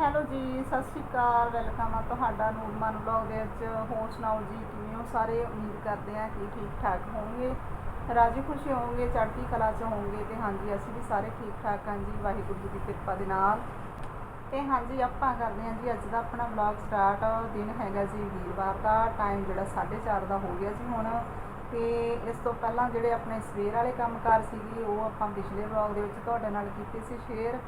Hello ਜੀ, ਸਤਿ ਸ਼੍ਰੀ ਅਕਾਲ। Welcome ਆ ਤੁਹਾਡਾ ਨੂਰਮਨ ਵਲੌਗ ਦੇ ਵਿੱਚ। ਹੋਰ ਸੁਣਾਓ ਜੀ, ਕਿਵੇਂ ਹੋ ਸਾਰੇ? ਉਮੀਦ ਕਰਦੇ ਆ ਕਿ ਠੀਕ ਠਾਕ ਹੋਵੋਗੇ। ਰਾਜੀ ਖੁਸ਼ੀ ਹੋਵੋਗੇ, ਚੜ੍ਹਦੀ ਕਲਾ 'ਚ ਹੋਵੋਗੇ ਤੇ ਹਾਂਜੀ, ਅਸੀਂ ਵੀ ਸਾਰੇ ਠੀਕ ਠਾਕ ਹਾਂ ਜੀ, ਵਾਹਿਗੁਰੂ ਜੀ ਦੀ ਕਿਰਪਾ ਦੇ ਨਾਲ। ਤੇ ਹਾਂਜੀ, ਆਪਾਂ ਕਰਦੇ ਹਾਂ ਜੀ, ਅੱਜ ਦਾ ਆਪਣਾ ਵਲੌਗ ਸਟਾਰਟ ਦਿਨ ਹੈਗਾ ਜੀ ਵੀਰਵਾਰ ਦਾ ਟਾਈਮ ਜਿਹੜਾ 4:30 ਦਾ ਹੋ ਗਿਆ ਜੀ ਹੁਣ। ਤੇ ਇਸ ਤੋਂ ਪਹਿਲਾਂ ਜਿਹੜੇ ਆਪਣੇ ਸਵੇਰ ਵਾਲੇ ਕੰਮਕਾਰ ਸੀਗੇ, ਉਹ ਆਪਾਂ ਪਿਛਲੇ ਵਲੌਗ ਦੇ ਵਿੱਚ ਤੁਹਾਡੇ ਨਾਲ ਕੀਤੇ ਸੀ ਸ਼ੇਅਰ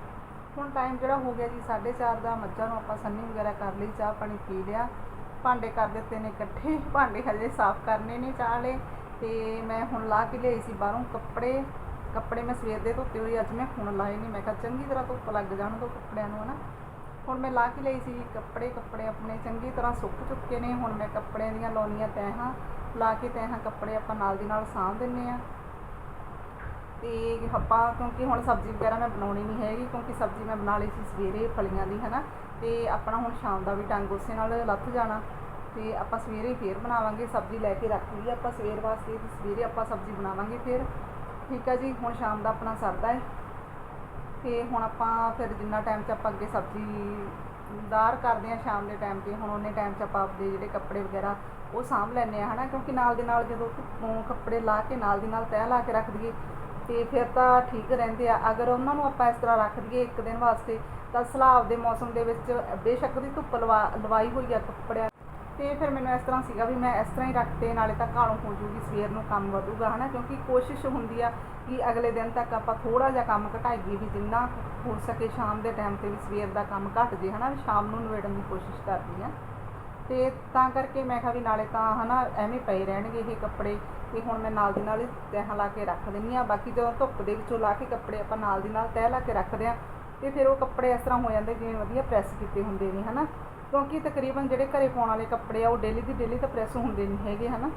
ਹੁਣ ਟਾਈਮ ਜਿਹੜਾ ਹੋ ਗਿਆ ਜੀ 4:30 ਦਾ, ਮੱਝਾਂ ਨੂੰ ਆਪਾਂ ਸੰਨੀ ਵਗੈਰਾ ਕਰ ਲਈ, ਚਾਹ ਪਾਣੀ ਪੀ ਲਿਆ। ਭਾਂਡੇ ਕਰ ਦਿੱਤੇ ਨੇ ਇਕੱਠੇ, ਭਾਂਡੇ ਹਜੇ ਸਾਫ਼ ਕਰਨੇ ਨੇ ਚਾਹ ਵਾਲੇ। ਤੇ ਮੈਂ ਹੁਣ ਲਾ ਕੇ ਲਿਆਈ ਸੀ ਬਾਹਰੋਂ ਕੱਪੜੇ। ਕੱਪੜੇ ਮੈਂ ਸਵੇਰ ਦੇ ਧੋਤੇ ਹੋਏ, ਅੱਜ ਮੈਂ ਹੁਣ ਲਾਏ ਨਹੀਂ ਮੈਂ ਕਿਹਾ ਚੰਗੀ ਤਰ੍ਹਾਂ ਧੁੱਪ ਲੱਗ ਜਾਣ ਦੋ ਕੱਪੜਿਆਂ ਨੂੰ, ਹਨਾ। ਹੁਣ ਮੈਂ ਲਾ ਕੇ ਲਈ ਸੀ ਕੱਪੜੇ। ਕੱਪੜੇ ਆਪਣੇ ਚੰਗੀ ਤਰ੍ਹਾਂ ਸੁੱਕ ਚੁੱਕੇ ਨੇ। ਹੁਣ ਮੈਂ ਕੱਪੜਿਆਂ ਦੀਆਂ ਲਾਉਣੀਆਂ ਤੈਹਾਂ। ਲਾ ਕੇ ਤੈਹਾਂ ਕੱਪੜੇ ਆਪਾਂ ਨਾਲ ਦੀ ਨਾਲ ਸਾਂਭ ਦਿੰਨੇ ਆ ਤੇ ਆਪਾਂ, ਕਿਉਂਕਿ ਹੁਣ ਸਬਜ਼ੀ ਵਗੈਰਾ ਮੈਂ ਬਣਾਉਣੀ ਨਹੀਂ ਹੈਗੀ, ਕਿਉਂਕਿ ਸਬਜ਼ੀ ਮੈਂ ਬਣਾ ਲਈ ਸੀ ਸਵੇਰੇ ਫਲੀਆਂ ਦੀ, ਹਨਾ। ਤੇ ਆਪਣਾ ਹੁਣ ਸ਼ਾਮ ਦਾ ਵੀ ਟੰਗ ਉਸੇ ਨਾਲ ਲੱਥ ਜਾਣਾ। ਤੇ ਆਪਾਂ ਸਵੇਰੇ ਫੇਰ ਬਣਾਵਾਂਗੇ, ਸਬਜ਼ੀ ਲੈ ਕੇ ਰੱਖ ਲਈ ਆਪਾਂ ਸਵੇਰ ਵਾਸਤੇ, ਤੇ ਸਵੇਰੇ ਆਪਾਂ ਸਬਜ਼ੀ ਬਣਾਵਾਂਗੇ ਫਿਰ। ਠੀਕ ਆ ਜੀ, ਹੁਣ ਸ਼ਾਮ ਦਾ ਆਪਣਾ ਸਰਦਾ ਹੈ ਤੇ ਹੁਣ ਆਪਾਂ ਫਿਰ ਜਿੰਨਾ ਟਾਈਮ 'ਚ ਆਪਾਂ ਅੱਗੇ ਸਬਜ਼ੀ ਦਾਰ ਕਰਦੇ ਆ ਸ਼ਾਮ ਦੇ ਟਾਈਮ ਤੇ, ਹੁਣ ਉਹਨੇ ਟਾਈਮ 'ਚ ਆਪਾਂ ਆਪਦੇ ਜਿਹੜੇ ਕੱਪੜੇ ਵਗੈਰਾ ਉਹ ਸਾਂਭ ਲੈਂਦੇ ਆ, ਹਨਾ। ਕਿਉਂਕਿ ਨਾਲ ਦੇ ਨਾਲ ਜਦੋਂ ਕੱਪੜੇ ਲਾ ਕੇ ਨਾਲ ਦੀ ਨਾਲ ਤੈਅ ਲਾ ਕੇ ਰੱਖ ਦਈਏ ਤੇ ਫਿਰ ਤਾਂ ਠੀਕ ਰਹਿੰਦੇ ਆ। ਅਗਰ ਉਹਨਾਂ ਨੂੰ ਆਪਾਂ ਇਸ ਤਰ੍ਹਾਂ ਰੱਖ ਦਈਏ ਇੱਕ ਦਿਨ ਵਾਸਤੇ, ਤਾਂ ਸਲਾਬ ਦੇ ਮੌਸਮ ਦੇ ਵਿੱਚ ਬੇਸ਼ੱਕ ਦੀ ਧੁੱਪ ਲਵਾ, ਲਵਾਈ ਹੋਈ ਆ ਕੱਪੜਿਆਂ ਤੇ ਫਿਰ ਮੈਨੂੰ ਇਸ ਤਰ੍ਹਾਂ ਸੀਗਾ ਵੀ ਮੈਂ ਇਸ ਤਰ੍ਹਾਂ ਹੀ ਰੱਖਤੇ ਨਾਲੇ ਤਾਂ ਕਾਲੋਂ ਹੋ ਜੂਗੀ, ਸਵੇਰ ਨੂੰ ਕੰਮ ਵਧੂਗਾ, ਹਨਾ? ਕਿਉਂਕਿ ਕੋਸ਼ਿਸ਼ ਹੁੰਦੀ ਆ ਕਿ ਅਗਲੇ ਦਿਨ ਤੱਕ ਆਪਾਂ ਥੋੜਾ ਜਿਹਾ ਕੰਮ ਘਟਾਈਏ ਵੀ ਜਿੰਨਾ ਹੋ ਸਕੇ ਸ਼ਾਮ ਦੇ ਟਾਈਮ ਤੇ ਵੀ ਸਵੇਰ ਦਾ ਕੰਮ ਘਟ ਜੇ, ਹਨਾ? ਵੀ ਸ਼ਾਮ ਨੂੰ ਨਿਬੇੜਨ ਦੀ ਕੋਸ਼ਿਸ਼ ਕਰਦੀ ਆ। ਤੇ ਤਾਂ ਕਰਕੇ ਮੈਂ ਕਿਹਾ ਵੀ ਨਾਲੇ ਤਾਂ, ਹਨਾ, ਐਵੇਂ ਪਏ ਰਹਿਣਗੇ ਇਹ ਕੱਪੜੇ। ਤੇ ਹੁਣ ਮੈਂ ਨਾਲ ਦੀ ਨਾਲ ਹੀ ਤੈਹਾਂ ਲਾ ਕੇ ਰੱਖ ਦਿੰਨੀ ਆ ਬਾਕੀ ਜਦੋਂ ਧੁੱਪ ਦੇ ਵਿੱਚੋਂ ਲਾ ਕੇ ਕੱਪੜੇ ਆਪਾਂ ਨਾਲ ਦੀ ਨਾਲ ਤੈਅ ਲਾ ਕੇ ਰੱਖਦੇ ਆ ਤੇ ਫਿਰ ਉਹ ਕੱਪੜੇ ਇਸ ਤਰ੍ਹਾਂ ਹੋ ਜਾਂਦੇ ਜਿਵੇਂ ਵਧੀਆ ਪ੍ਰੈਸ ਕੀਤੇ ਹੁੰਦੇ ਨੇ, ਹਨਾ? ਕਿਉਂਕਿ ਤਕਰੀਬਨ ਜਿਹੜੇ ਘਰੇ ਪਾਉਣ ਵਾਲੇ ਕੱਪੜੇ ਆ, ਉਹ ਡੇਲੀ ਦੀ ਡੇਲੀ ਤਾਂ ਪ੍ਰੈਸ ਹੁੰਦੇ ਨਹੀਂ ਹੈਗੇ, ਹਨਾ?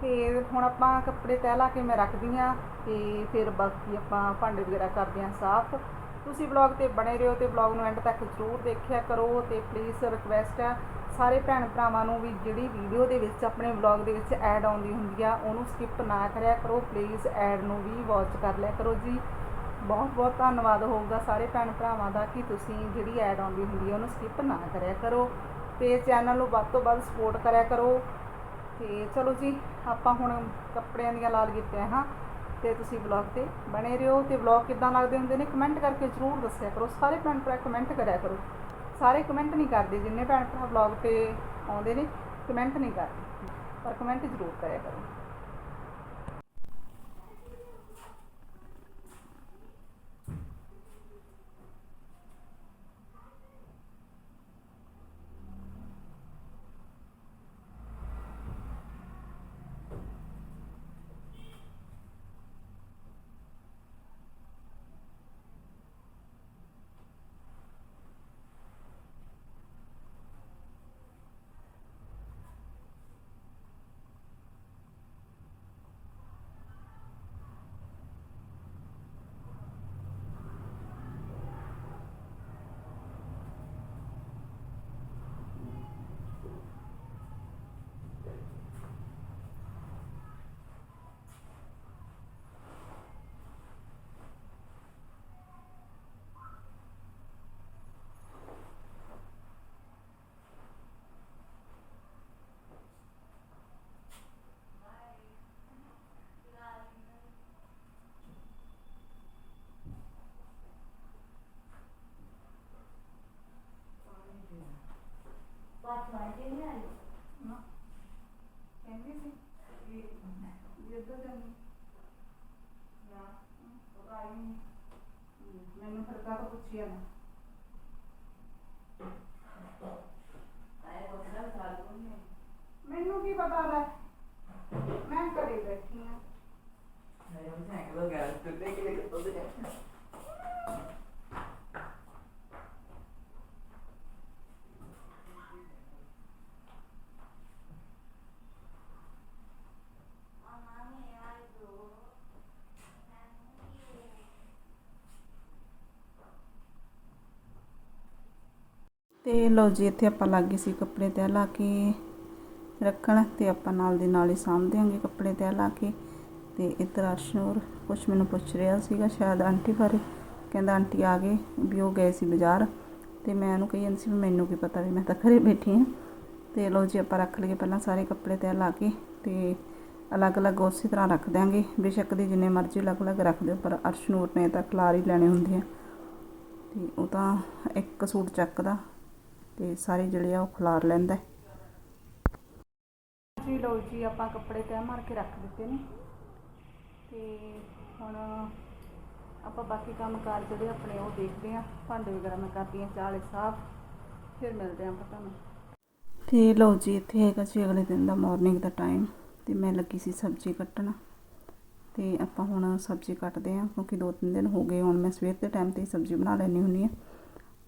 ਤੇ ਹੁਣ ਆਪਾਂ ਕੱਪੜੇ ਤੈਅ ਲਾ ਕੇ ਮੈਂ ਰੱਖਦੀ ਆ ਤੇ ਫਿਰ ਬਾਕੀ ਆਪਾਂ ਭਾਂਡੇ ਵਗੈਰਾ ਕਰਦੇ ਆ ਸਾਫ਼। ਤੁਸੀਂ ਵਲੌਗ ਤੇ ਬਣੇ ਰਹੋ ਤੇ ਵਲੌਗ ਨੂੰ ਐਂਡ ਤੱਕ ਜ਼ਰੂਰ ਦੇਖਿਆ ਕਰੋ ਤੇ ਪਲੀਜ਼ ਰਿਕਵੈਸਟ ਆ। ਸਾਰੇ ਭੈਣ ਭਰਾਵਾਂ ਨੂੰ ਵੀ ਜਿਹੜੀ ਵੀਡੀਓ ਦੇ ਵਿੱਚ ਆਪਣੇ ਵਲੌਗ ਦੇ ਵਿੱਚ ਐਡ ਆਉਂਦੀ ਹੁੰਦੀ ਆ, ਉਹਨੂੰ ਸਕਿਪ ਨਾ ਕਰਿਆ ਕਰੋ ਪਲੀਜ਼ ਐਡ ਨੂੰ ਵੀ ਵਾਚ ਕਰ ਲਿਆ ਕਰੋ ਜੀ। ਬਹੁਤ ਬਹੁਤ ਧੰਨਵਾਦ ਹੋਊਗਾ ਸਾਰੇ ਭੈਣ ਭਰਾਵਾਂ ਦਾ ਕਿ ਤੁਸੀਂ ਜਿਹੜੀ ਐਡ ਆਉਂਦੀ ਹੁੰਦੀ ਹੈ ਉਹਨੂੰ ਸਕਿਪ ਨਾ ਕਰਿਆ ਕਰੋ ਤੇ ਚੈਨਲ ਨੂੰ ਵੱਧ ਤੋਂ ਵੱਧ ਸਪੋਰਟ ਕਰਿਆ ਕਰੋ। ਤੇ ਚਲੋ ਜੀ, ਆਪਾਂ ਹੁਣ ਕੱਪੜਿਆਂ ਦੀਆਂ ਲਾਲ ਲਈਏ ਹਾਂ। ਤੇ ਤੁਸੀਂ ਵਲੌਗ ਤੇ ਬਣੇ ਰਹੋ ਤੇ ਵਲੌਗ ਕਿੱਦਾਂ ਲੱਗਦੇ ਹੁੰਦੇ ਨੇ ਕਮੈਂਟ ਕਰਕੇ ਜ਼ਰੂਰ ਦੱਸਿਆ ਕਰੋ। ਸਾਰੇ ਭੈਣ ਭਰਾ ਕਮੈਂਟ ਕਰਿਆ ਕਰੋ। ਸਾਰੇ ਕਮੈਂਟ ਨਹੀਂ ਕਰਦੇ ਜਿੰਨੇ ਭੈਣ ਭਰਾ ਵਲੌਗ ਤੇ ਆਉਂਦੇ ਨੇ ਕਮੈਂਟ ਨਹੀਂ ਕਰਦੇ। ਪਰ ਕਮੈਂਟ ਜ਼ਰੂਰ ਕਰਿਆ ਕਰੋ ਨਾ ਕਹਿੰਦੀ ਸੀ ਕਿ ਜਿੱਦਾਂ ਜਾਨੀ ਨਾ ਉਹ ਆਈ ਨਹੀਂ ਮੈਨੂੰ ਫਿਰ ਕਾਹ ਪੁੱਛਿਆ ਨਾ ਮੈਨੂੰ ਕੀ ਪਤਾ ਲੈ? ਮੈਂ ਘਰੇ ਬੈਠੀ ਆ। ਤੇ ਲਓ ਜੀ ਇੱਥੇ ਆਪਾਂ ਲੱਗੇ ਸੀ ਕੱਪੜੇ ਤੈਅ ਲਾ ਕੇ। ਰੱਖਣ ਤੇ ਆਪਾਂ ਨਾਲ ਦੀ ਨਾਲ ਹੀ ਸਾਂਭ ਦਿਆਂਗੇ ਕੱਪੜੇ ਤੈਅ ਲਾ ਕੇ। ਤੇ ਇੱਧਰ ਅਰਸ਼ਨੂਰ ਕੁਛ ਮੈਨੂੰ ਪੁੱਛ ਰਿਹਾ ਸੀਗਾ ਸ਼ਾਇਦ ਆਂਟੀ ਬਾਰੇ। ਕਹਿੰਦਾ, ਆਂਟੀ ਆ ਗਏ ਵੀ ਉਹ ਗਏ ਸੀ ਬਾਜ਼ਾਰ। ਤੇ ਮੈਂ ਉਹਨੂੰ ਕਹੀ ਜਾਂਦੀ ਸੀ ਵੀ ਮੈਨੂੰ ਕੀ ਪਤਾ ਵੀ ਮੈਂ ਤਾਂ ਘਰੇ ਬੈਠੀ ਹਾਂ ਤੇ ਲਓ ਜੀ, ਆਪਾਂ ਰੱਖ ਲਈਏ ਪਹਿਲਾਂ ਸਾਰੇ ਕੱਪੜੇ ਤੈਅ ਲਾ ਕੇ ਤੇ ਅਲੱਗ-ਅਲੱਗ ਉਸੇ ਤਰ੍ਹਾਂ ਰੱਖ ਦਿਆਂਗੇ। ਬੇਸ਼ੱਕ ਦੀ ਜਿੰਨੇ ਮਰਜ਼ੀ ਅਲੱਗ-ਅਲੱਗ ਰੱਖ ਦਿਓ, ਪਰ ਅਰਸ਼ਨੂਰ ਨੇ ਤਾਂ ਖਲਾਰ ਹੀ ਲੈਣੇ ਹੁੰਦੇ ਆ। ਤੇ ਉਹ ਤਾਂ ਇੱਕ ਸੂਟ ਚੱਕਦਾ ਤੇ ਸਾਰੇ ਜਿਹੜੇ ਆ ਉਹ ਖਲਾਰ ਲੈਂਦਾ। ਜੀ ਲਓ ਜੀ, ਆਪਾਂ ਕੱਪੜੇ ਤੈਅ ਮਾਰ ਕੇ ਰੱਖ ਦਿੱਤੇ ਨੇ। ਤੇ ਹੁਣ ਆਪਾਂ ਬਾਕੀ ਕੰਮ ਕਾਰ ਜਿਹੜੇ ਆਪਣੇ ਉਹ ਦੇਖਦੇ ਆ ਭਾਂਡੇ ਵਗੈਰਾ ਮੈਂ ਕਰਦੀ ਆ ਚਾਲੇ ਸਾਫ਼। ਫਿਰ ਮਿਲਦੇ ਆ ਆਪਾਂ ਤੁਹਾਨੂੰ। ਤੇ ਲਓ ਜੀ, ਇੱਥੇ ਹੈਗਾ ਜੀ ਅਗਲੇ ਦਿਨ ਦਾ ਮਾਰਨਿੰਗ ਦਾ ਟਾਈਮ ਤੇ ਮੈਂ ਲੱਗੀ ਸੀ ਸਬਜ਼ੀ ਕੱਟਣ। ਤੇ ਆਪਾਂ ਹੁਣ ਸਬਜ਼ੀ ਕੱਟਦੇ ਆ ਕਿਉਂਕਿ ਦੋ ਤਿੰਨ ਦਿਨ ਹੋ ਗਏ ਹੁਣ ਮੈਂ ਸਵੇਰ ਦੇ ਟਾਈਮ ਤੇ ਸਬਜ਼ੀ ਬਣਾ ਲੈਣੀ ਹੁੰਦੀ ਆ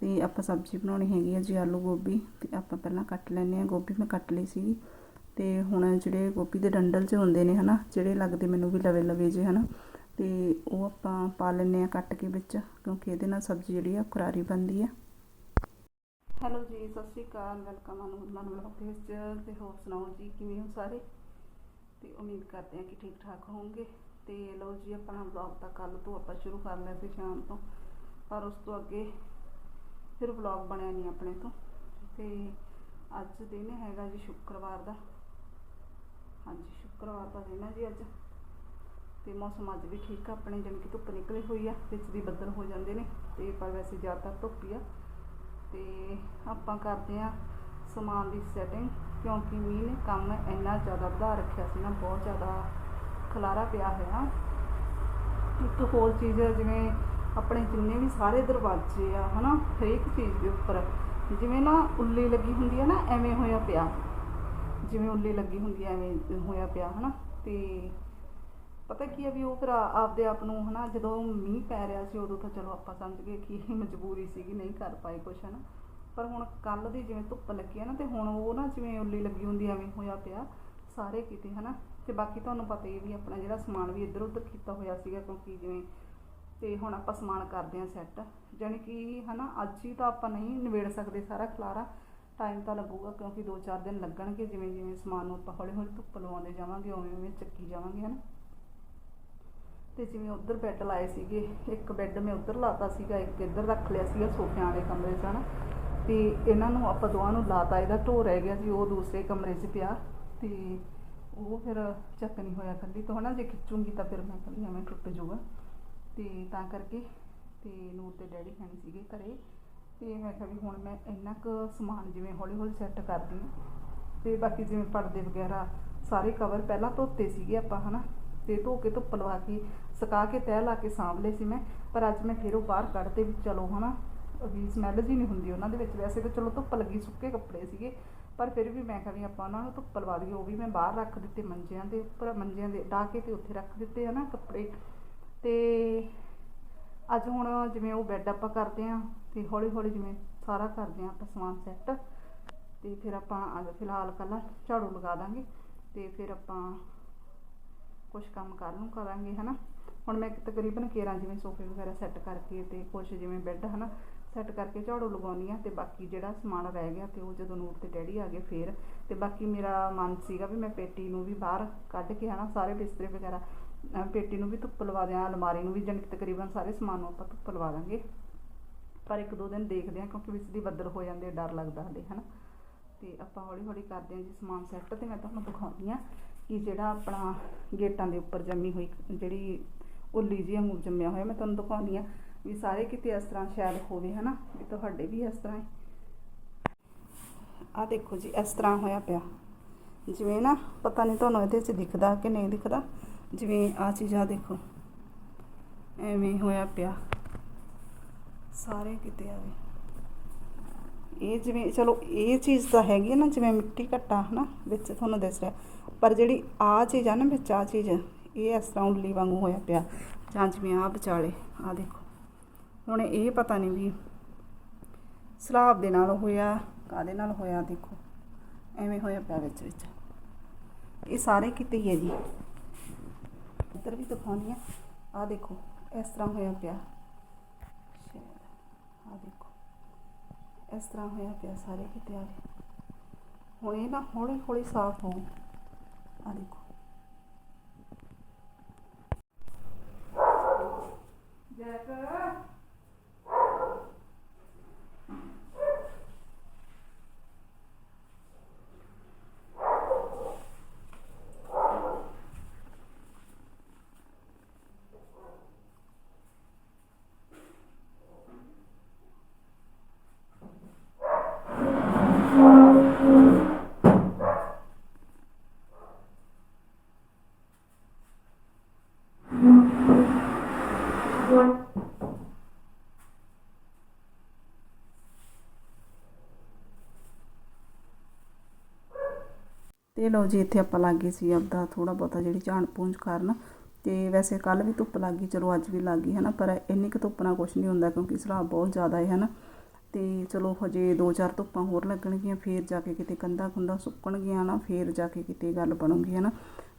ਤੇ ਆਪਾਂ ਸਬਜ਼ੀ ਬਣਾਉਣੀ ਹੈਗੀ ਆ ਜੀ ਆਲੂ ਗੋਭੀ, ਤੇ ਆਪਾਂ ਪਹਿਲਾਂ ਕੱਟ ਲੈਂਦੇ ਆ ਗੋਭੀ ਮੈਂ ਕੱਟ ਲਈ ਸੀ ਤੇ ਹੁਣ ਜਿਹੜੇ ਗੋਭੀ ਦੇ ਡੰਡਲ 'ਚ ਹੁੰਦੇ ਨੇ ਹਨਾ, ਜਿਹੜੇ ਲੱਗਦੇ ਮੈਨੂੰ ਵੀ ਲਵੇ ਲਵੇ ਜੇ ਹਨਾ, ਤੇ ਉਹ ਆਪਾਂ ਪਾ ਲੈਂਦੇ ਆ ਕੱਟ ਕੇ ਵਿੱਚ, ਕਿਉਂਕਿ ਇਹਦੇ ਨਾਲ ਸਬਜ਼ੀ ਜਿਹੜੀ ਆ ਕਰਾਰੀ ਬਣਦੀ ਆ। ਹੈਲੋ ਜੀ, ਸਤਿ ਸ਼੍ਰੀ ਅਕਾਲ, ਵੈਲਕਮ ਆ ਨੂਰਮਨ ਵਲੌਗ ਵਿੱਚ ਤੇ ਹੋਰ ਸੁਣਾਓ ਜੀ, ਕਿਵੇਂ ਹੋ ਸਾਰੇ? ਤੇ ਉਮੀਦ ਕਰਦੇ ਹਾਂ ਕਿ ਠੀਕ ਠਾਕ ਹੋਵੋਗੇ। ਤੇ ਲਓ ਜੀ, ਆਪਣਾ ਵਲੌਗ ਤਾਂ ਕੱਲ ਤੋਂ ਆਪਾਂ ਸ਼ੁਰੂ ਕਰ ਲਿਆ ਸੀ ਸ਼ਾਮ ਤੋਂ, ਪਰ ਉਸ ਤੋਂ ਅੱਗੇ ਫਿਰ ਵਲੌਗ ਬਣਿਆ ਨਹੀਂ ਆਪਣੇ ਤੋਂ। ਤੇ ਅੱਜ ਦਿਨ ਹੈਗਾ ਜੀ ਸ਼ੁੱਕਰਵਾਰ ਦਾ। ਹਾਂਜੀ, ਸ਼ੁੱਕਰਵਾਰ ਦਾ ਦਿਨ ਹੈ ਜੀ ਅੱਜ। ਤੇ ਮੌਸਮ ਅੱਜ ਵੀ ਠੀਕ ਆ, ਆਪਣੇ ਜਾਣੀ ਕਿ ਧੁੱਪ ਨਿਕਲੀ ਹੋਈ ਆ, ਵਿੱਚ ਦੀ ਬੱਦਲ ਹੋ ਜਾਂਦੇ ਨੇ, ਤੇ ਪਰ ਵੈਸੇ ਜ਼ਿਆਦਾਤਰ ਧੁੱਪ ਹੀ ਆ। ਤੇ ਆਪਾਂ ਕਰਦੇ ਆ ਸਮਾਨ ਦੀ ਸੈਟਿੰਗ ਕਿਉਂਕਿ ਮੀਂਹ ਨੇ ਕੰਮ ਇੰਨਾ ਜ਼ਿਆਦਾ ਵਧਾ ਰੱਖਿਆ ਸੀ ਨਾ, ਬਹੁਤ ਜ਼ਿਆਦਾ ਖਲਾਰਾ ਪਿਆ ਹੋਇਆ। ਇੱਕ ਹੋਰ ਚੀਜ਼ ਜਿਵੇਂ ਆਪਣੇ ਜਿੰਨੇ ਵੀ ਸਾਰੇ ਦਰਵਾਜ਼ੇ ਆ, ਹਨਾ, ਹਰੇਕ ਚੀਜ਼ ਦੇ ਉੱਪਰ, ਜਿਵੇਂ ਨਾ ਉੱਲੀ ਲੱਗੀ ਹੁੰਦੀ ਆ ਨਾ, ਐਵੇਂ ਹੋਇਆ ਪਿਆ। ਜਿਵੇਂ ਉੱਲੀ ਲੱਗੀ ਹੁੰਦੀ ਆ, ਐਵੇਂ ਹੋਇਆ ਪਿਆ, ਹਨਾ? ਤੇ ਪਤਾ ਕੀ ਆ ਵੀ ਉਹ ਫਿਰ ਆ- ਆਪਦੇ ਆਪ ਨੂੰ, ਹਨਾ, ਜਦੋਂ ਮੀਂਹ ਪੈ ਰਿਹਾ ਸੀ, ਉਦੋਂ ਤਾਂ ਚਲੋ ਆਪਾਂ ਸਮਝ ਗਏ ਕਿ ਇਹ ਮਜਬੂਰੀ ਸੀਗੀ ਨਹੀਂ ਕਰ ਪਾਏ ਕੁਛ, ਹਨਾ? ਪਰ ਹੁਣ ਕੱਲ ਦੀ ਜਿਵੇਂ ਧੁੱਪ ਲੱਗੀ ਆ ਨਾ, ਤੇ ਹੁਣ ਉਹ ਨਾ ਜਿਵੇਂ ਉੱਲੀ ਲੱਗੀ ਹੁੰਦੀ ਐਵੇਂ ਹੋਇਆ ਪਿਆ, ਸਾਰੇ ਕਿਤੇ, ਹਨਾ? ਤੇ ਬਾਕੀ ਤੁਹਾਨੂੰ ਪਤਾ ਹੀ ਹੈ ਵੀ ਆਪਣਾ ਜਿਹੜਾ ਸਮਾਨ ਵੀ ਇੱਧਰ ਉੱਧਰ ਕੀਤਾ ਹੋਇਆ ਸੀਗਾ, ਕਿਉਂਕਿ ਜਿਵੇਂ ਤੇ ਹੁਣ ਆਪਾਂ ਸਮਾਨ ਕਰਦੇ ਹਾਂ ਸੈੱਟ ਜਾਣੀ ਕਿ, ਹਨਾ, ਅੱਜ ਹੀ ਤਾਂ ਆਪਾਂ ਨਹੀਂ ਨਿਬੇੜ ਸਕਦੇ ਸਾਰਾ ਖਲਾਰਾ ਟਾਈਮ ਤਾਂ ਲੱਗੂਗਾ ਕਿਉਂਕਿ 2-4 ਦਿਨ ਲੱਗਣਗੇ, ਜਿਵੇਂ ਜਿਵੇਂ ਸਮਾਨ ਨੂੰ ਆਪਾਂ ਹੌਲੀ ਹੌਲੀ ਧੁੱਪ ਲਵਾਉਂਦੇ ਜਾਵਾਂਗੇ, ਉਵੇਂ ਉਵੇਂ ਚੱਕੀ ਜਾਵਾਂਗੇ, ਹਨਾ? ਤੇ ਜਿਵੇਂ ਉੱਧਰ ਬੈੱਡ ਲਾਏ ਸੀਗੇ, ਇੱਕ ਬੈੱਡ ਮੈਂ ਉੱਧਰ ਲਾਤਾ ਸੀਗਾ, ਇੱਕ ਇੱਧਰ ਰੱਖ ਲਿਆ ਸੀਗਾ ਸੋਫਿਆਂ ਵਾਲੇ ਕਮਰੇ 'ਚ, ਹਨਾ? ਤੇ ਇਹਨਾਂ ਨੂੰ ਆਪਾਂ ਦੋਵਾਂ ਨੂੰ ਲਾਤਾ, ਇਹਦਾ ਢੋ ਰਹਿ ਗਿਆ ਸੀ, ਉਹ ਦੂਸਰੇ ਕਮਰੇ 'ਚ ਪਿਆ। ਤੇ ਉਹ ਫਿਰ ਚੱਕ ਨਹੀਂ ਹੋਇਆ ਕੱਲੀ ਤੋਂ, ਹਨਾ? ਜੇ ਖਿੱਚੂਗੀ ਤਾਂ ਫਿਰ ਮੈਂ ਕੱਲੀ ਐਵੇਂ ਟੁੱਟ ਜਾਊਗਾ। ਤੇ ਤਾਂ ਕਰਕੇ ਤੇ ਨੂਰ ਤੇ ਡੈਡੀ ਹੈ ਨਹੀਂ ਸੀਗੇ ਘਰੇ। ਤੇ ਮੈਂ ਕਿਹਾ ਵੀ ਹੁਣ ਮੈਂ ਇੰਨਾ ਕੁ ਸਮਾਨ ਜਿਵੇਂ ਹੌਲੀ ਹੌਲੀ ਸੈੱਟ ਕਰਦੀ ਹਾਂ, ਤੇ ਬਾਕੀ ਜਿਵੇਂ ਪਰਦੇ ਵਗੈਰਾ ਸਾਰੇ ਕਵਰ ਪਹਿਲਾਂ ਧੋਤੇ ਸੀਗੇ ਆਪਾਂ, ਹਨਾ? ਤੇ ਧੋ ਕੇ ਧੁੱਪ ਲਵਾ ਕੇ, ਸੁਕਾ ਕੇ, ਤਹਿ ਲਾ ਕੇ ਸਾਂਭ ਲਏ ਸੀ ਮੈਂ, ਪਰ ਅੱਜ ਮੈਂ ਫਿਰ ਉਹ ਬਾਹਰ ਕੱਢਦੇ ਵੀ ਚਲੋ, ਹਨਾ? ਵੀ ਸਮੈਲ ਜੀ ਨਹੀਂ ਹੁੰਦੀ ਉਹਨਾਂ ਦੇ ਵਿੱਚ, ਵੈਸੇ ਤਾਂ ਚਲੋ ਧੁੱਪ ਲੱਗੀ ਸੁੱਕੇ ਕੱਪੜੇ ਸੀਗੇ, ਪਰ ਫਿਰ ਵੀ ਮੈਂ ਕਿਹਾ ਵੀ ਆਪਾਂ ਉਹਨਾਂ ਨੂੰ ਧੁੱਪ ਲਵਾ ਦਈਏ, ਉਹ ਵੀ ਮੈਂ ਬਾਹਰ ਰੱਖ ਦਿੱਤੇ ਮੰਜਿਆਂ ਦੇ ਉੱਪਰ, ਮੰਜਿਆਂ ਦੇ ਢਾ ਕੇ ਤੇ ਉੱਥੇ ਰੱਖ ਦਿੱਤੇ, ਹਨਾ, ਕੱਪੜੇ। ਤੇ ਅੱਜ ਹੁਣ ਜਿਵੇਂ ਉਹ ਬੈੱਡ ਆਪਾਂ ਕਰਦੇ ਆਂ ਤੇ ਹੌਲੀ ਹੌਲੀ ਜਿਵੇਂ ਸਾਰਾ ਕਰਦੇ ਆਂ ਆਪਾਂ ਸਮਾਨ ਸੈੱਟ ਤੇ ਫਿਰ ਆਪਾਂ ਅੱਜ ਫਿਲਹਾਲ ਕੱਲਾ ਝਾੜੂ ਲਗਾ ਦਾਂਗੇ ਤੇ ਫਿਰ ਆਪਾਂ ਕੁਝ ਕੰਮ ਕਰ ਨੂੰ ਕਰਾਂਗੇ ਹਨਾ? ਹੁਣ ਮੈਂ ਤਕਰੀਬਨ ਕੇਰਾਂ ਜਿਵੇਂ ਸੋਫੇ ਵਗੈਰਾ ਸੈੱਟ ਕਰਕੇ ਤੇ ਕੁਝ ਜਿਵੇਂ ਬੈੱਡ ਹਨਾ? ਸੈੱਟ ਕਰਕੇ ਝਾੜੂ ਲਗਾਉਣੀ ਆ ਤੇ ਬਾਕੀ ਜਿਹੜਾ ਸਮਾਨ ਰਹਿ ਗਿਆ ਤੇ ਉਹ ਜਦੋਂ ਨੂਰ ਤੇ ਡੈਡੀ ਆ ਗਏ ਫੇਰ। ਤੇ ਬਾਕੀ ਮੇਰਾ ਮਨ ਸੀਗਾ ਵੀ ਮੈਂ ਪੇਟੀ ਨੂੰ ਵੀ ਬਾਹਰ ਕੱਢ ਕੇ, ਹਨਾ, ਸਾਰੇ ਬਿਸਤਰੇ ਵਗੈਰਾ ਪੇਟੀ ਨੂੰ ਵੀ ਧੁੱਪ ਲਵਾ ਦਿਆਂ, ਅਲਮਾਰੀ ਨੂੰ ਵੀ ਜਾਣੀ ਤਕਰੀਬਨ ਸਾਰੇ ਸਮਾਨ ਨੂੰ ਆਪਾਂ ਧੁੱਪ ਲਵਾ ਦਾਂਗੇ। ਪਰ ਇੱਕ ਦੋ ਦਿਨ ਦੇਖਦੇ ਆ ਕਿਉਂਕਿ ਵਿੱਚ ਦੀ ਬੱਦਲ ਹੋ ਜਾਂਦੇ ਆ, ਡਰ ਲੱਗਦਾ ਹਲੇ ਹਨਾ? ਤੇ ਆਪਾਂ ਹੌਲੀ ਹੌਲੀ ਕਰਦੇ ਹਾਂ ਜੀ ਸਮਾਨ ਸੈੱਟ ਤੇ ਮੈਂ ਤੁਹਾਨੂੰ ਦਿਖਾਉਂਦੀ ਆ ਕਿ ਜਿਹੜਾ ਆਪਣਾ ਗੇਟਾਂ ਦੇ ਉੱਪਰ ਜੰਮੀ ਹੋਈ ਜਿਹੜੀ ਉੱਲੀ ਜਿਹੀ ਵਾਂਗੂ ਜੰਮਿਆ ਹੋਇਆ ਮੈਂ ਤੁਹਾਨੂੰ ਦਿਖਾਉਂਦੀ ਆ ਵੀ ਸਾਰੇ ਕਿਤੇ ਇਸ ਤਰ੍ਹਾਂ ਸ਼ਾਇਦ ਹੋਵੇ ਹਨਾ? ਵੀ ਤੁਹਾਡੇ ਵੀ ਇਸ ਤਰ੍ਹਾਂ ਆ ਦੇਖੋ ਜੀ ਇਸ ਤਰ੍ਹਾਂ ਹੋਇਆ ਪਿਆ। ਜਿਵੇਂ ਨਾ ਪਤਾ ਨਹੀਂ ਤੁਹਾਨੂੰ ਇਹਦੇ 'ਚ ਦਿਖਦਾ ਕਿ ਨਹੀਂ ਦਿਖਦਾ। ਜਿਵੇਂ ਆ ਚੀਜ਼ਾਂ ਦੇਖੋ। ਐਵੇਂ ਹੋਇਆ ਪਿਆ। ਸਾਰੇ ਕਿਤੇ ਆਵੇ ਇਹ ਜਿਵੇਂ, ਚਲੋ ਇਹ ਚੀਜ਼ ਤਾਂ ਹੈਗੀ ਹੈ ਨਾ, ਜਿਵੇਂ ਮਿੱਟੀ ਘੱਟਾ, ਹਨਾ, ਵਿੱਚ ਤੁਹਾਨੂੰ ਦਿਸ ਰਿਹਾ। ਪਰ ਜਿਹੜੀ ਆ ਚੀਜ਼ ਆ ਨਾ, ਵਿੱਚ ਆ ਚੀਜ਼, ਇਹ ਇਸ ਤਰ੍ਹਾਂ ਉੱਲੀ ਵਾਂਗੂ ਹੋਇਆ ਪਿਆ। ਜਾਂ ਜਿਵੇਂ ਆ ਵਿਚਾਲੇ ਆ ਦੇਖੋ। ਹੁਣ ਇਹ ਪਤਾ ਨਹੀਂ ਵੀ ਸਲਾਬ ਦੇ ਨਾਲ ਹੋਇਆ ਕਾਦੇ ਨਾਲ ਹੋਇਆ, ਦੇਖੋ। ਐਵੇਂ ਹੋਇਆ ਪਿਆ ਵਿੱਚ ਵਿੱਚ। ਇਹ ਸਾਰੇ ਕਿਤੇ ਹੀ ਹੈ ਜੀ। ਇੱਧਰ ਵੀ ਦਿਖਾਉਣੀ ਆ। ਆ ਦੇਖੋ, ਇਸ ਤਰ੍ਹਾਂ ਹੋਇਆ ਪਿਆ। ਆ ਦੇਖੋ ਇਸ ਤਰ੍ਹਾਂ ਹੋਇਆ ਪਿਆ ਸਾਰੇ ਕਿਤੇ ਆ ਹੁਣ ਇਹ ਨਾ ਹੌਲੀ ਹੌਲੀ ਸਾਫ਼ ਹੋਊ ਆ ਦੇਖੋ। ਜੈਕ। ਤੇ ਲਓ ਜੀ, ਇੱਥੇ ਆਪਾਂ ਲੱਗ ਗਏ ਸੀ ਆਪਦਾ ਥੋੜਾ ਬਹੁਤਾ ਜਿਹੜੀ ਝਾੜ ਪੂੰਝ ਕਰਨ। ਤੇ ਵੈਸੇ ਕੱਲ ਵੀ ਧੁੱਪ ਲੱਗ ਗਈ, ਚਲੋ ਅੱਜ ਵੀ ਲੱਗ ਗਈ ਹੈ ਨਾ ਪਰ ਇੰਨੀ ਕੁ ਧੁੱਪ ਨਾਲ ਕੁਝ ਨਹੀਂ ਹੁੰਦਾ ਕਿਉਂਕਿ ਸਰਾਬ ਬਹੁਤ ਜ਼ਿਆਦਾ ਹੈ ਨਾ ਤੇ ਚਲੋ ਹਜੇ ਦੋ ਚਾਰ ਧੁੱਪਾਂ ਹੋਰ ਲੱਗਣਗੀਆਂ, ਫੇਰ ਜਾ ਕੇ ਕਿਤੇ ਕੰਧਾ ਕੁੰਧਾਂ ਸੁੱਕਣਗੀਆਂ ਨਾ ਫੇਰ ਜਾ ਕੇ ਕਿਤੇ ਗੱਲ ਬਣੂਗੀ ਹੈ ਨਾ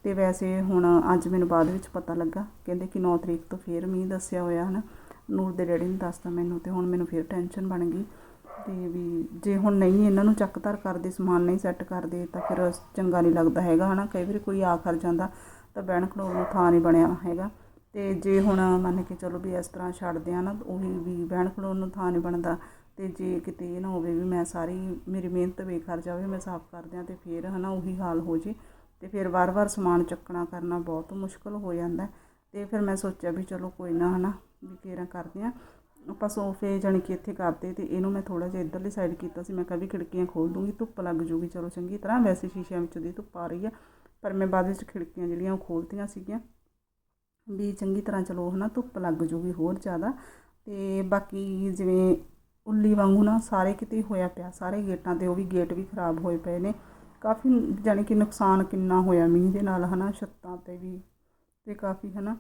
ਤੇ ਵੈਸੇ ਹੁਣ ਅੱਜ ਮੈਨੂੰ ਬਾਅਦ ਵਿੱਚ ਪਤਾ ਲੱਗਾ, ਕਹਿੰਦੇ ਕਿ 9 ਤਰੀਕ ਤੋਂ ਫੇਰ ਮੀਂਹ ਦੱਸਿਆ ਹੋਇਆ ਹੈ ਨਾ ਨੂਰ ਦੇ ਡੈਡੀ ਨੇ ਦੱਸਤਾ ਮੈਨੂੰ ਤੇ ਹੁਣ ਮੈਨੂੰ ਫੇਰ ਟੈਨਸ਼ਨ ਬਣ ਗਈ। ਤੇ ਵੀ ਜੇ ਹੁਣ ਨਹੀਂ ਇਹਨਾਂ ਨੂੰ ਚੱਕ ਧਰ ਕਰਦੇ, ਸਮਾਨ ਨਹੀਂ ਸੈੱਟ ਕਰਦੇ, ਤਾਂ ਫਿਰ ਚੰਗਾ ਨਹੀਂ ਲੱਗਦਾ ਹੈਗਾ, ਹਨਾ? ਕਈ ਵਾਰੀ ਕੋਈ ਆ ਕਰ ਜਾਂਦਾ, ਤਾਂ ਬਹਿਣ ਖਲੋਣ ਨੂੰ ਥਾਂ ਨਹੀਂ ਬਣਿਆ ਹੈਗਾ। ਤੇ ਜੇ ਹੁਣ ਮੰਨ ਕੇ ਚਲੋ ਵੀ ਇਸ ਤਰ੍ਹਾਂ ਛੱਡਦੇ ਆ ਨਾ ਉਹੀ ਵੀ ਬਹਿਣ ਖਲੋਣ ਨੂੰ ਥਾਂ ਨਹੀਂ ਬਣਦਾ। ਤੇ ਜੇ ਕਿਤੇ ਇਹ ਨਾ ਹੋਵੇ ਵੀ ਮੈਂ ਸਾਰੀ, ਮੇਰੀ ਮਿਹਨਤ ਬੇਕਾਰ ਜਾਵੇ, ਮੈਂ ਸਾਫ਼ ਕਰ ਦਿਆਂ ਤੇ ਫਿਰ, ਹਨਾ, ਉਹੀ ਹਾਲ ਹੋ ਜੇ। ਤੇ ਫਿਰ ਵਾਰ-ਵਾਰ ਸਮਾਨ ਚੱਕਣਾ ਕਰਨਾ ਬਹੁਤ ਮੁਸ਼ਕਲ ਹੋ ਜਾਂਦਾ। ਤੇ ਫਿਰ ਮੈਂ ਸੋਚਿਆ ਵੀ ਚਲੋ ਕੋਈ ਨਾ, ਹਨਾ, ਵੀ ਕੇਰਾਂ ਕਰਦੇ ਆ। ਆਪਾਂ ਸੋਫੇ ਜਾਣੀ ਕਿ ਇੱਥੇ ਕਰਤੇ ਤੇ ਇਹਨੂੰ ਮੈਂ ਥੋੜਾ ਜਿਹਾ ਇੱਧਰਲੀ ਸਾਈਡ ਕੀਤਾ ਸੀ, ਮੈਂ ਕਿਹਾ ਵੀ ਖਿੜਕੀਆਂ ਖੋਲ ਦੂੰਗੀ, ਧੁੱਪ ਲੱਗ ਜੂਗੀ, ਚਲੋ ਚੰਗੀ ਤਰ੍ਹਾਂ। ਵੈਸੇ ਸ਼ੀਸ਼ਿਆਂ ਵਿੱਚ ਦੀ ਧੁੱਪ ਆ ਰਹੀ ਆ, ਪਰ ਮੈਂ ਬਾਅਦ ਵਿੱਚ ਖਿੜਕੀਆਂ ਜਿਹੜੀਆਂ ਉਹ ਖੋਲਤੀਆਂ ਸੀਗੀਆਂ। ਵੀ ਚੰਗੀ ਤਰ੍ਹਾਂ ਚਲੋ ਹਨਾ, ਧੁੱਪ ਲੱਗ ਜੂਗੀ ਹੋਰ ਜ਼ਿਆਦਾ। ਤੇ ਬਾਕੀ ਜਿਵੇਂ ਉੱਲੀ ਵਾਂਗੂ ਨਾ ਸਾਰੇ ਕਿਤੇ ਹੋਇਆ ਪਿਆ, ਸਾਰੇ ਗੇਟਾਂ ਤੇ ਉਹ ਵੀ ਗੇਟ ਵੀ ਖਰਾਬ ਹੋਏ ਪਏ ਨੇ। ਕਾਫੀ ਜਾਣੀ ਕਿ ਨੁਕਸਾਨ ਕਿੰਨਾ ਹੋਇਆ ਮੀਂਹ ਦੇ ਨਾਲ ਹਨਾ, ਛੱਤਾਂ ਤੇ ਵੀ ਤੇ ਕਾਫੀ ਹਨਾ।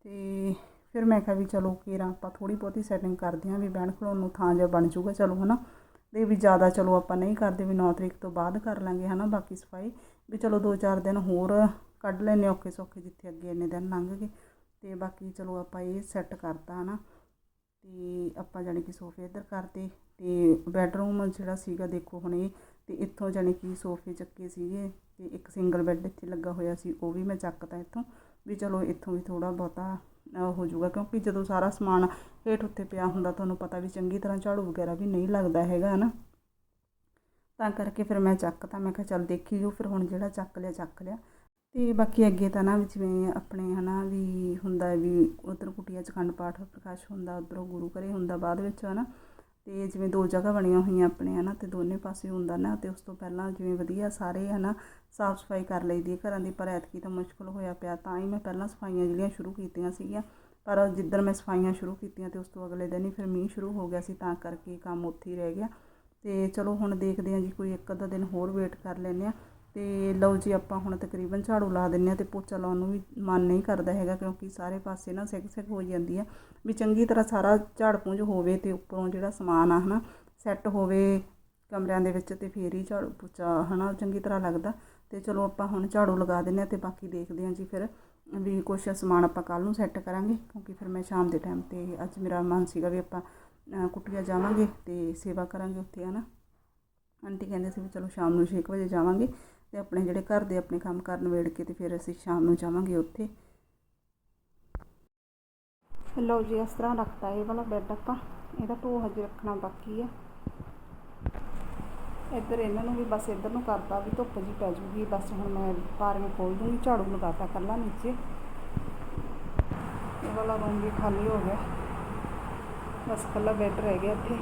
ਤੇ ਫਿਰ ਮੈਂ ਕਿਹਾ ਵੀ ਚਲੋ ਕੇਰਾਂ ਆਪਾਂ ਥੋੜੀ ਬਹੁਤੀ ਸੈਟਿੰਗ ਕਰਦੇ ਹਾਂ ਵੀ ਬਹਿਣ ਖਲੋਣ ਨੂੰ ਥਾਂ ਜਿਹਾ ਬਣ ਜਾਊਗਾ, ਚਲੋ ਹਨਾ। ਤੇ ਵੀ ਜ਼ਿਆਦਾ ਚਲੋ ਆਪਾਂ ਨਹੀਂ ਕਰਦੇ ਵੀ 9 ਤਰੀਕ ਤੋਂ ਬਾਅਦ ਕਰ ਲਾਂਗੇ ਹਨਾ ਬਾਕੀ ਸਫ਼ਾਈ, ਵੀ ਚਲੋ 2-4 ਦਿਨ ਹੋਰ ਕੱਢ ਲੈਨੇ ਔਖੇ ਸੌਖੇ ਜਿੱਥੇ ਅੱਗੇ ਇੰਨੇ ਦਿਨ ਲੰਘ ਗਏ। ਤੇ ਬਾਕੀ ਚਲੋ ਆਪਾਂ ਇਹ ਸੈੱਟ ਕਰਤਾ ਹਨਾ। ਤੇ ਆਪਾਂ ਜਾਣੀ ਕਿ ਸੋਫੇ ਇੱਧਰ ਕਰਤੇ ਤੇ ਬੈੱਡਰੂਮ ਜਿਹੜਾ ਸੀਗਾ ਦੇਖੋ ਹੁਣ ਇਹ, ਤੇ ਇੱਥੋਂ ਜਾਣੀ ਕਿ ਸੋਫੇ ਚੱਕੇ ਸੀਗੇ ਤੇ ਇੱਕ ਸਿੰਗਲ ਬੈੱਡ ਇੱਥੇ ਲੱਗਾ ਹੋਇਆ ਸੀ, ਉਹ ਵੀ ਮੈਂ ਚੱਕਤਾ ਇੱਥੋਂ। ਵੀ ਚਲੋ ਇੱਥੋਂ ਵੀ ਥੋੜਾ ਬਹੁਤਾ ਹੋ ਜਾਊਗਾ, ਕਿਉਂਕਿ ਜਦੋਂ ਸਾਰਾ ਸਮਾਨ ਹੇਠ ਉੱਤੇ ਪਿਆ ਹੁੰਦਾ, ਤੁਹਾਨੂੰ ਪਤਾ ਵੀ ਚੰਗੀ ਤਰ੍ਹਾਂ ਝਾੜੂ ਵਗੈਰਾ ਵੀ ਨਹੀਂ ਲੱਗਦਾ ਹੈਗਾ, ਹਨਾ? ਤਾਂ ਕਰਕੇ ਫਿਰ ਮੈਂ ਚੱਕ ਤਾਂ ਮੈਂ ਕਿਹਾ ਚੱਲ ਦੇਖੀ ਜੋ ਫਿਰ ਹੁਣ ਜਿਹੜਾ ਚੱਕ ਲਿਆ ਚੱਕ ਲਿਆ। ਤੇ ਬਾਕੀ ਅੱਗੇ ਤਾਂ ਨਾ ਵੀ ਜਿਵੇਂ ਆਪਣੇ, ਹਨਾ, ਵੀ ਹੁੰਦਾ ਵੀ ਉਧਰ ਕੁਟੀਆ ਚ ਖੰਡ ਪਾਠ ਪ੍ਰਕਾਸ਼ ਹੁੰਦਾ, ਉਧਰੋਂ ਗੁਰੂ ਘਰੇ ਹੁੰਦਾ ਬਾਅਦ ਵਿੱਚ, ਹਨਾ? ਤੇ ਜਿਵੇਂ ਦੋ ਜਗ੍ਹਾ ਬਣੀਆਂ ਹੋਈਆਂ ਆਪਣੇ, ਹਨਾ, ਤੇ ਦੋਨੇ ਪਾਸੇ ਹੁੰਦਾ ਨਾ, ਤੇ ਉਸ ਤੋਂ ਪਹਿਲਾਂ ਜਿਵੇਂ ਵਧੀਆ ਸਾਰੇ, ਹਨਾ, ਸਾਫ਼ ਸਫ਼ਾਈ ਕਰ ਲਈਦੀ ਹੈ ਘਰਾਂ ਦੀ, ਪਰ ਐਤਕੀ ਤਾਂ ਮੁਸ਼ਕਲ ਹੋਇਆ ਪਿਆ, ਤਾਂ ਹੀ ਮੈਂ ਪਹਿਲਾਂ ਸਫਾਈਆਂ ਜਿਹੜੀਆਂ ਸ਼ੁਰੂ ਕੀਤੀਆਂ ਸੀਗੀਆਂ, ਪਰ ਜਿੱਦਣ ਮੈਂ ਸਫਾਈਆਂ ਸ਼ੁਰੂ ਕੀਤੀਆਂ ਤੇ ਉਸ ਤੋਂ ਅਗਲੇ ਦਿਨ ਹੀ ਫਿਰ ਮੀਂਹ ਸ਼ੁਰੂ ਹੋ ਗਿਆ ਸੀ, ਤਾਂ ਕਰਕੇ ਕੰਮ ਉੱਥੇ ਹੀ ਰਹਿ ਗਿਆ, ਤੇ ਚਲੋ ਹੁਣ ਦੇਖਦੇ ਹਾਂ ਜੀ, ਕੋਈ ਇੱਕ ਅੱਧਾ ਦਿਨ ਹੋਰ ਵੇਟ ਕਰ ਲੈਂਦੇ ਹਾਂ ਅਤੇ ਲਓ ਜੀ ਆਪਾਂ ਹੁਣ ਤਕਰੀਬਨ ਝਾੜੂ ਲਾ ਦਿੰਨੇ ਆ ਤੇ ਪੋਚਾ ਲਾਉਣ ਨੂੰ ਵੀ ਮਨ ਨਹੀਂ ਕਰਦਾ ਹੈਗਾ ਕਿਉਂਕਿ ਸਾਰੇ ਪਾਸੇ ਨਾ ਸਿੱਕ ਸਿੱਕ ਹੋ ਜਾਂਦੀ ਆ। ਵੀ ਚੰਗੀ ਤਰ੍ਹਾਂ ਸਾਰਾ ਝਾੜ ਪੂੰਝ ਹੋਵੇ ਤੇ ਉੱਪਰੋਂ ਜਿਹੜਾ ਸਮਾਨ ਆ ਹਨਾ ਸੈੱਟ ਹੋਵੇ ਕਮਰਿਆਂ ਦੇ ਵਿੱਚ ਤੇ ਫੇਰ ਹੀ ਝਾੜੂ ਪੋਚਾ ਹਨਾ ਚੰਗੀ ਤਰ੍ਹਾਂ ਲੱਗਦਾ। ਤੇ ਚਲੋ ਆਪਾਂ ਹੁਣ ਝਾੜੂ ਲਗਾ ਦਿੰਨੇ ਆ ਤੇ ਬਾਕੀ ਦੇਖਦੇ ਹਾਂ ਜੀ ਫਿਰ ਵੀ ਕੁਛ ਸਮਾਨ ਆਪਾਂ ਕੱਲ ਨੂੰ ਸੈੱਟ ਕਰਾਂਗੇ ਕਿਉਂਕਿ ਫਿਰ ਮੈਂ ਸ਼ਾਮ ਦੇ ਟਾਈਮ ਤੇ ਅੱਜ ਮੇਰਾ ਮਨ ਸੀਗਾ ਵੀ ਆਪਾਂ ਅ, ਕੁਟੀਆ ਜਾਵਾਂਗੇ ਤੇ ਸੇਵਾ ਕਰਾਂਗੇ ਉੱਥੇ ਹਨਾ। ਆਂਟੀ ਕਹਿੰਦੇ ਸੀ ਵੀ ਚਲੋ ਸ਼ਾਮ ਨੂੰ 6 ਵਜੇ ਜਾਵਾਂਗੇ। ਅਤੇ ਆਪਣੇ ਜਿਹੜੇ ਘਰ ਦੇ ਆਪਣੇ ਕੰਮ ਕਰਨ ਵੇੜ ਕੇ ਅਤੇ ਫਿਰ ਅਸੀਂ ਸ਼ਾਮ ਨੂੰ ਜਾਵਾਂਗੇ ਉੱਥੇ। ਲਓ ਜੀ, ਇਸ ਤਰ੍ਹਾਂ ਰੱਖਤਾ ਇਹ ਵਾਲਾ ਬੈੱਡ ਆਪਾਂ। ਇਹਦਾ ਢੋ ਹਜੇ ਰੱਖਣਾ ਬਾਕੀ ਆ। ਇੱਧਰ ਇਹਨਾਂ ਨੂੰ ਵੀ ਬਸ ਇੱਧਰ ਨੂੰ ਕਰਤਾ ਵੀ ਧੁੱਪ ਜੀ ਪੈ ਜੂਗੀ। ਬਸ ਹੁਣ ਮੈਂ ਪਾਰੀਆਂ ਖੋਲ ਦੂੰਗੀ, ਝਾੜੂ ਲਗਾਤਾ ਕੱਲਾ ਨੀਚੇ। ਇਹ ਵਾਲਾ ਰੂਮ ਵੀ ਖਾਲੀ ਹੋ ਗਿਆ। ਬਸ ਕੱਲਾ ਬੈੱਡ ਰਹਿ ਗਿਆ ਇੱਥੇ।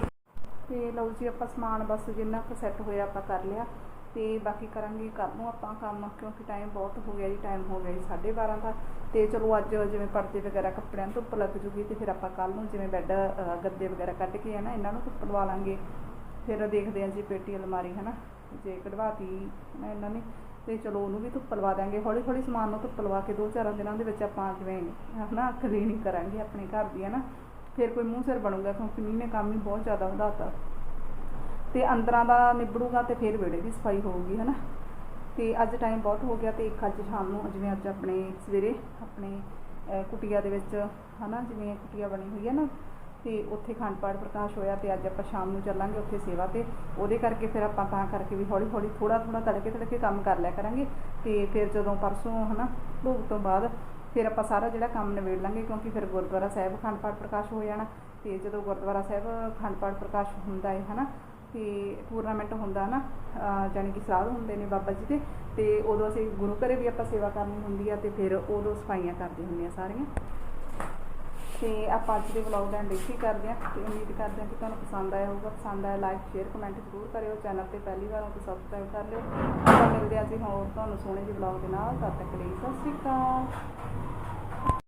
ਤੇ ਲਓ ਜੀ, ਆਪਾਂ ਸਮਾਨ ਬਸ ਜਿੰਨਾ ਕੁ ਸੈੱਟ ਹੋਇਆ ਆਪਾਂ ਕਰ ਲਿਆ। ਤੇ ਬਾਕੀ ਕਰਾਂਗੇ ਕਰ ਨੂੰ ਆਪਾਂ ਕੰਮ, ਕਿਉਂਕਿ ਟਾਈਮ ਬਹੁਤ ਹੋ ਗਿਆ ਜੀ ਟਾਈਮ ਹੋ ਗਿਆ ਜੀ 12:30 ਦਾ। ਤੇ ਚਲੋ ਅੱਜ ਜਿਵੇਂ ਪਰਦੇ ਵਗੈਰਾ ਕੱਪੜਿਆਂ ਨੂੰ ਧੁੱਪ ਲੱਗ ਜੂਗੀ ਤੇ ਫਿਰ ਆਪਾਂ ਕੱਲ ਨੂੰ ਜਿਵੇਂ ਬੈੱਡ ਗੱਦੇ ਵਗੈਰਾ ਕੱਢ ਕੇ ਹੈ ਨਾ, ਇਹਨਾਂ ਨੂੰ ਧੁੱਪ ਲਵਾ ਲਾਂਗੇ। ਫਿਰ ਦੇਖਦੇ ਹਾਂ ਜੀ ਪੇਟੀ ਅਲਮਾਰੀ, ਹੈ ਨਾ, ਜੇ ਕਢਵਾਤੀ ਨਾ ਇਹਨਾਂ ਨੇ, ਤੇ ਚਲੋ ਉਹਨੂੰ ਵੀ ਧੁੱਪ ਲਵਾ ਦਾਂਗੇ ਹੌਲੀ ਹੌਲੀ ਸਮਾਨ ਨੂੰ ਧੁੱਪ ਲਵਾ ਕੇ ਦੋ ਚਾਰਾਂ ਦਿਨਾਂ ਦੇ ਵਿੱਚ ਆਪਾਂ ਜਿਵੇਂ ਹਨਾ ਕਲੀਨਿੰਗ ਕਰਾਂਗੇ ਆਪਣੇ ਘਰ ਦੀ, ਹੈ ਨਾ। ਫਿਰ ਕੋਈ ਮੂੰਹ ਸਿਰ ਬਣੂਗਾ, ਕਿਉਂਕਿ ਮੀਂਹ ਨੇ ਕੰਮ ਹੀ ਬਹੁਤ ਜ਼ਿਆਦਾ ਵਧਾਤਾ। ਤੇ ਅੰਦਰਾਂ ਦਾ ਨਿਬੜੂਗਾ ਤੇ ਫਿਰ ਵਿਹੜੇ ਦੀ ਸਫ਼ਾਈ ਹੋਊਗੀ ਹਨਾ? ਤੇ ਅੱਜ ਟਾਈਮ ਬਹੁਤ ਹੋ ਗਿਆ ਤੇ ਇੱਕ ਅੱਜ ਸ਼ਾਮ ਨੂੰ ਜਿਵੇਂ ਅੱਜ ਆਪਣੇ ਸਵੇਰੇ ਆਪਣੇ ਅਹ, ਦੇ ਵਿੱਚ ਹਨਾ ਜਿਵੇਂ ਕੁਟੀਆ ਬਣੀ ਹੋਈ ਹੈ ਨਾ ਤੇ ਉੱਥੇ ਖੰਡ ਪਾਠ ਪ੍ਰਕਾਸ਼ ਹੋਇਆ ਤੇ ਅੱਜ ਆਪਾਂ ਸ਼ਾਮ ਨੂੰ ਚੱਲਾਂਗੇ ਉੱਥੇ ਸੇਵਾ ਤੇ ਉਹਦੇ ਕਰਕੇ ਫਿਰ ਆਪਾਂ ਤਾਂ ਕਰਕੇ ਵੀ ਹੌਲੀ ਹੌਲੀ ਥੋੜਾ ਥੋੜਾ ਤੜਕੇ ਤੜਕੇ ਕੰਮ ਕਰ ਲਿਆ ਕਰਾਂਗੇ ਤੇ ਫਿਰ ਜਦੋਂ ਪਰਸੋਂ ਹਨਾ ਭੋਗ ਤੋਂ ਬਾਅਦ ਫਿਰ ਆਪਾਂ ਸਾਰਾ ਜਿਹੜਾ ਕੰਮ ਨਿਬੇੜ ਲਾਂਗੇ ਕਿਉਂਕਿ ਫਿਰ ਗੁਰਦੁਆਰਾ ਸਾਹਿਬ ਖੰਡ ਪਾਠ ਪ੍ਰਕਾਸ਼ ਹੋ ਜਾਣਾ ਤੇ ਜਦੋਂ ਗੁਰਦੁਆਰਾ ਸਾਹਿਬ ਖੰਡ ਪਾਠ ਪ੍ਰਕਾਸ਼ ਹੁੰਦਾ ਹੈ ਹਨਾ ਤੇ ਟੂਰਨਾਮੈਂਟ ਹੁੰਦਾ ਨਾ, ਅਹ ਜਾਣੀ ਕਿ ਸਰਾਧ ਹੁੰਦੇ ਨੇ ਬਾਬਾ ਜੀ ਦੇ, ਤੇ ਉਦੋਂ ਅਸੀਂ ਗੁਰੂ ਘਰੇ ਵੀ ਆਪਾਂ ਸੇਵਾ ਕਰਨੀ ਹੁੰਦੀ ਆ ਤੇ ਫਿਰ ਉਦੋਂ ਸਫਾਈਆਂ ਕਰਦੇ ਹੁੰਦੇ ਆ ਸਾਰੀਆਂ। ਤੇ ਆਪਾਂ ਅੱਜ ਦੇ ਵਲੌਗ ਦਾ ਦੇਖੀ ਕਰਦੇ ਆ ਤੇ ਉਮੀਦ ਕਰਦੇ ਆ ਕਿ ਤੁਹਾਨੂੰ ਪਸੰਦ ਆਇਆ ਹੋਊਗਾ। ਪਸੰਦ ਆਇਆ ਲਾਈਕ ਸ਼ੇਅਰ ਕਮੈਂਟ ਜ਼ਰੂਰ ਕਰਿਓ। ਚੈਨਲ ਤੇ ਪਹਿਲੀ ਵਾਰ ਹੋ ਤਾਂ ਸਬਸਕ੍ਰਾਈਬ ਕਰ ਲਿਓ। ਆਪਾਂ ਮਿਲਦੇ ਆ ਜੀ ਹੋਰ ਤੁਹਾਨੂੰ ਸੋਹਣੇ ਜਿਹੇ ਵਲੌਗ ਦੇ ਨਾਲ। ਤਦ ਤੱਕ ਲਈ ਸਤਿ ਸ਼੍ਰੀ ਅਕਾਲ।